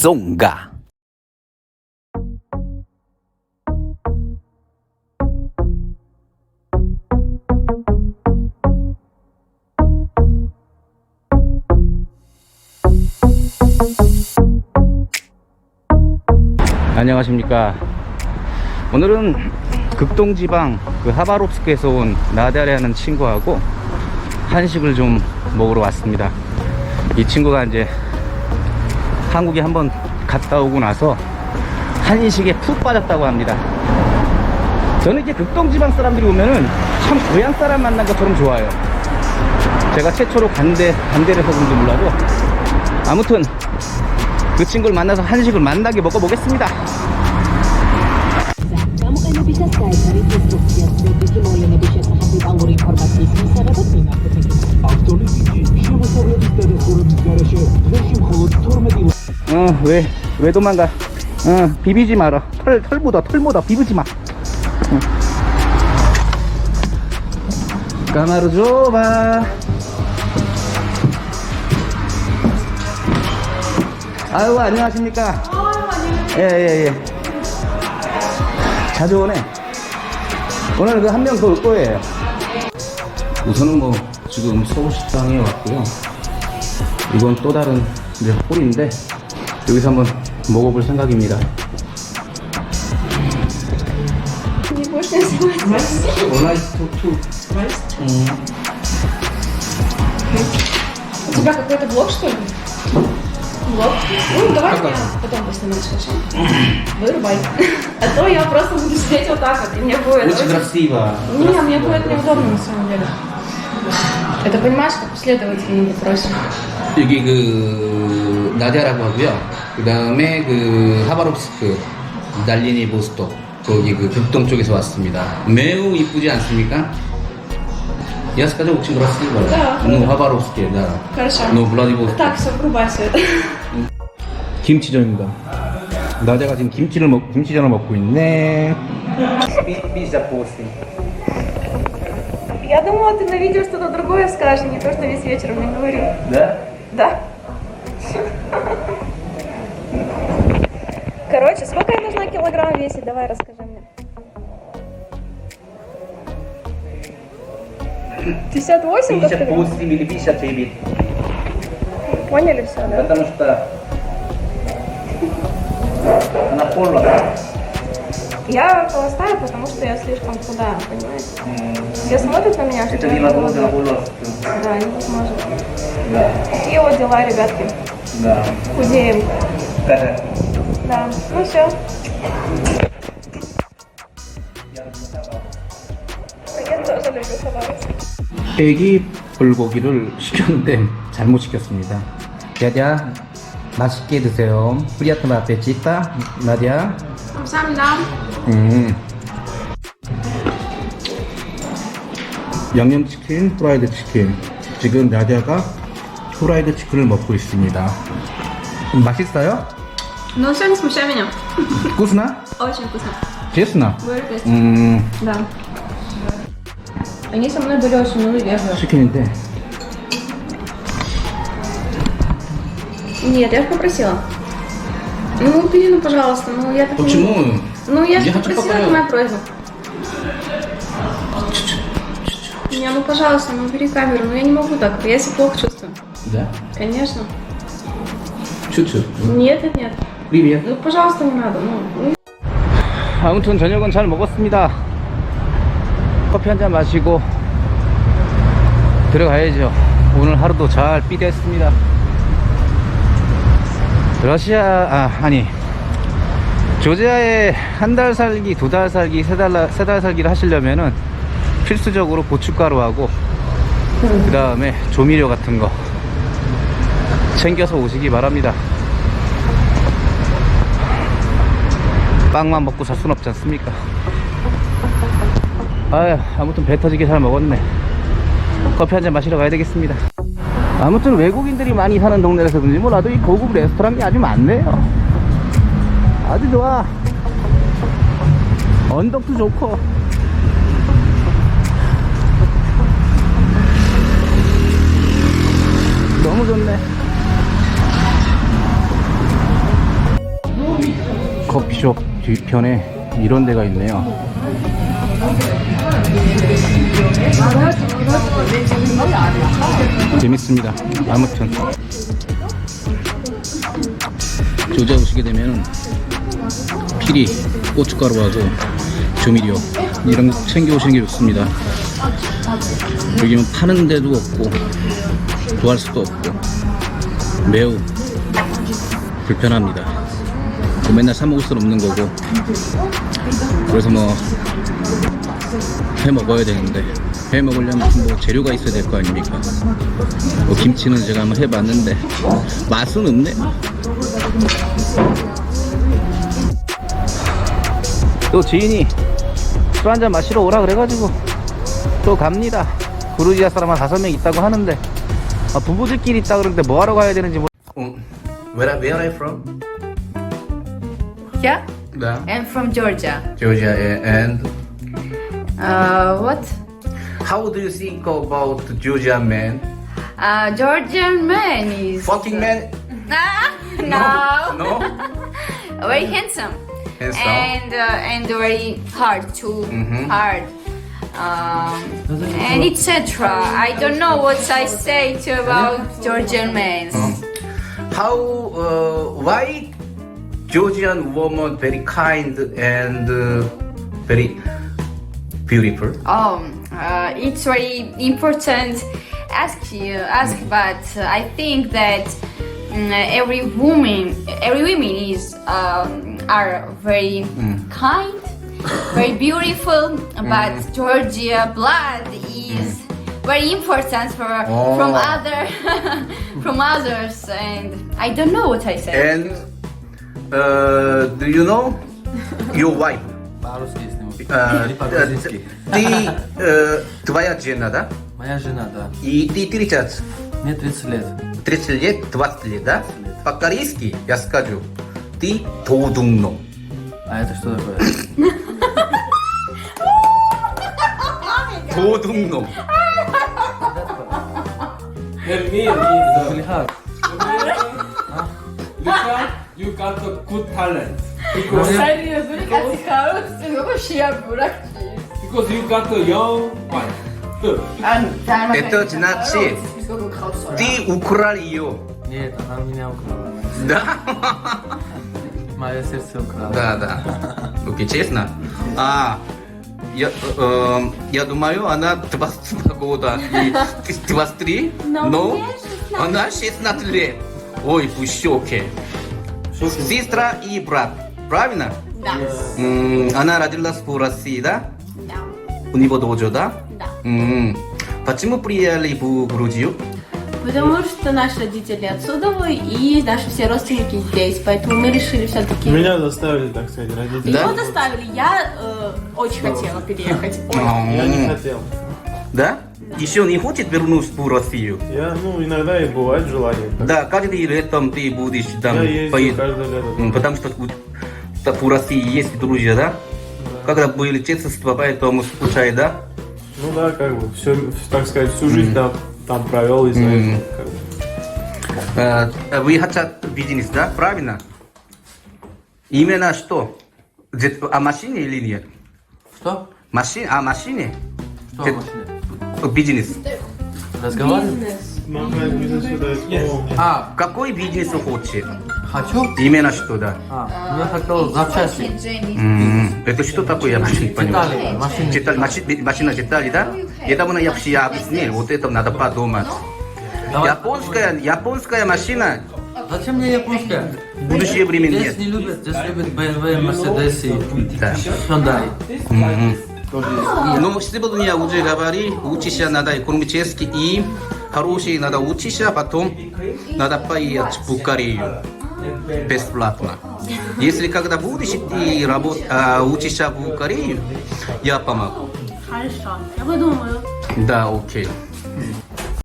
송가 안녕하십니까. 오늘은 극동지방 그 하바롭스크에서 온 나다리하는 친구하고 한식을 좀 먹으러 왔습니다. 이 친구가 이제 한국에 한번 갔다 오고 나서 한식에 푹 빠졌다고 합니다. 저는 이제 극동지방 사람들이 오면은 참 고향 사람 만난 것처럼 좋아요. 제가 최초로 반대, 반대를 그런지 몰라도 아무튼 그 친구를 만나서 한식을 만나게 먹어보겠습니다. 응, 왜, 왜 도망가? 응, 비비지 마라. 털, 털 묻어, 털보다 비비지 마. 어. 까마로 줘봐. 아유, 안녕하십니까. 예, 예, 예. 자주 오네. 오늘 그 한 명 더 올 거예요. 우선은 뭐, 지금 서울식당에 왔고요. 이건 또 다른 이제 홀인데, 여기서 한번 먹어볼 생각입니다. Не будешь называть? 원라이스 투 У тебя какой-то блог, что ли? Блог? Ну, давай меня потом поснимешь, хорошо? Вырубай. А то я просто буду сидеть вот так вот, и мне будет... Очень очень- красиво. Не, мне будет неудобно на самом деле. Это понимаешь, как последовательно вопросе. 여기 그 나디아라고 하고요. 그 다음에 그 하바롭스크 날리니 보스토 거기 그 극동 쪽에서 왔습니다. 매우 이쁘지 않습니까? Я скажу очень красиво. Да. Ну, 하바롭스크, да. Хорошо. Ну, Владивосток. Так, все, врубай все это. 김치전입니다. 나자가 지금 김치를 먹 김치전을 먹고 있네. 피자 포스팅. Я думала, ты на видео что-то другое скажешь, не то, что весь вечер мне говорил. 네? Да. Короче, сколько я должна килограмм весить? Давай расскажи мне. 58, как ты говоришь? или 59. Поняли все, да? Потому что она полная. Я холостая, потому что я слишком худая, понимаете? Все смотрят на меня, что Это я невозможно было. Да, невозможно. Да, Такие вот дела, ребятки. да. Худеем. Да. 다음 하셔. 애기 불고기를 시켰는데 잘못 시켰습니다. 야야 맛있게 드세요. 프리아트 마페 찌따 나디아. 감사합니다. 음. 양념치킨, 프라이드 치킨. 지금 나디아가 프라이드 치킨을 먹고 있습니다. 음, 맛있어요? Ну все не смущай меня. Вкусно? Очень вкусно. Честно? М. Да. Они со мной были очень милые верно. Шикинь, Нет, я же попросила. Ну, убери, ну, пожалуйста. Ну, я так Почему? Не... Ну, я, я же попросила, это моя просьба. Не, ну, пожалуйста, ну, убери камеру. Ну, я не могу так. Я себя плохо чувствую. Да? Конечно. Чуть-чуть. Нет, нет, нет. Привет. Ну, пожалуйста, не надо. Ну, ну, 아무튼 저녁은 잘 먹었습니다. 커피 한 잔 마시고 들어가야죠. 오늘 하루도 잘 삐댔습니다. 러시아 아 아니 조지아에 한 달 살기, 두 달 살기, 세 달 세 달 살기를 하시려면은 필수적으로 고춧가루하고 그 다음에 조미료 같은 거 챙겨서 오시기 바랍니다. 빵만 먹고 살 순 없지 않습니까? 아유, 아무튼 배 터지게 잘 먹었네. 커피 한 잔 마시러 가야 되겠습니다. 아무튼 외국인들이 많이 사는 동네라서 그런지 몰라도 이 고급 레스토랑이 아주 많네요. 아주 좋아. 언덕도 좋고. 너무 좋네. 뒤편에 이런 데가 있네요. 재밌습니다. 아무튼 조지아 오시게 되면 피리, 고춧가루하고 조미료 이런 거 챙겨 오시는 게 좋습니다. 여기는 파는 데도 없고 구할 수도 없고 매우 불편합니다. 뭐 맨날 사 먹을 수는 없는 거고 그래서 뭐 해 먹어야 되는데 해 먹으려면 뭐 재료가 있어야 될 거 아닙니까? 뭐 김치는 제가 한번 해봤는데 맛은 없네. 또 지인이 술 한잔 마시러 오라 그래가지고 또 갑니다. 그루지아 사람 한 다섯 명 있다고 하는데 아, 부부들끼리 있다 그러는데 뭐 하러 가야 되는지 모르. Where, where are you from? Yeah, 네. I'm from Georgia. Georgia and Uh, what? how do you think about Georgia men? Uh, Georgian man is Fucking man? Ah, no, No. very handsome, Handsome. and uh, and very hard too, Mhm. hard, um, and etc. I don't know what I say to about Georgian men. How uh, why Georgian woman very kind and uh, very beautiful? Um, uh, it's very important. Ask you, ask, but uh, I think that mm, every woman, every woman is um, are very kind, very beautiful. But Georgia blood is very important for from Oh. other from others, and I don't know what I say. And Uh, do you know your wife? Uh, uh, ты, uh, твоя жена, да? Моя жена, да. И ты 30, Мне 30 лет. 30 лет, 20 лет, да? По-корейски я скажу, ты Тодунгно. А это что такое? Тодунгно. Мир, мир, да you got a good talent because you got a young wife. Это значит, ты украл ее. Нет, она меня украла. Да? Мое сердце украла. Да, да. Окей, честно. А, я, э, я думаю, она 22 года и ты 23, но она 16 лет. Ой, шоке. Сестра и брат, правильно? Да. М, она родилась в России, да? Да. У него тоже, да? Да. М, Почему приехали в Грузию? Потому что наши родители отсюда, и наши все родственники здесь, поэтому мы решили все-таки... Меня заставили, так сказать, родители. Да? Его доставили, я э, очень хотела переехать. Ой. Я не М, хотел. Да? Еще не хочет вернуться в Россию? Я, ну, иногда и бывает желание. так. Да, каждый летом ты будешь там Я ездил поед- каждое лето. Потому что в России есть друзья, да? Когда были детство, поэтому скучай, да? Ну да, как бы, все, так сказать, всю жизнь там, там провел и знаешь, М. как бы. Э, Вы хотят бизнес, да? Правильно? Именно что? Зе- А машине или нет? Что? Машине? А машине? Что о машине? Бизнес. Разговариваем? Как бы, сюда. А, Какой бизнес хочет? хочу? Именно что, да? А, я хотел запчасти. Это что такое, я вообще не понимаю. Машины. Деталь, маши- машина детали, да? Это мы я вообще объяснил, вот это надо подумать. Японская, японская машина Зачем мне японская? будущее время Здесь нет. не любят, здесь любят BMW, Mercedes и Да. Hyundai. Мгм. Ну, сегодня уже говори, учишься надо экономически и хороший надо учишься, потом надо поехать в Корею бесплатно. Если когда будешь ты работ, а, учишься в Корее, я помогу. Хорошо, я подумаю. Да, окей.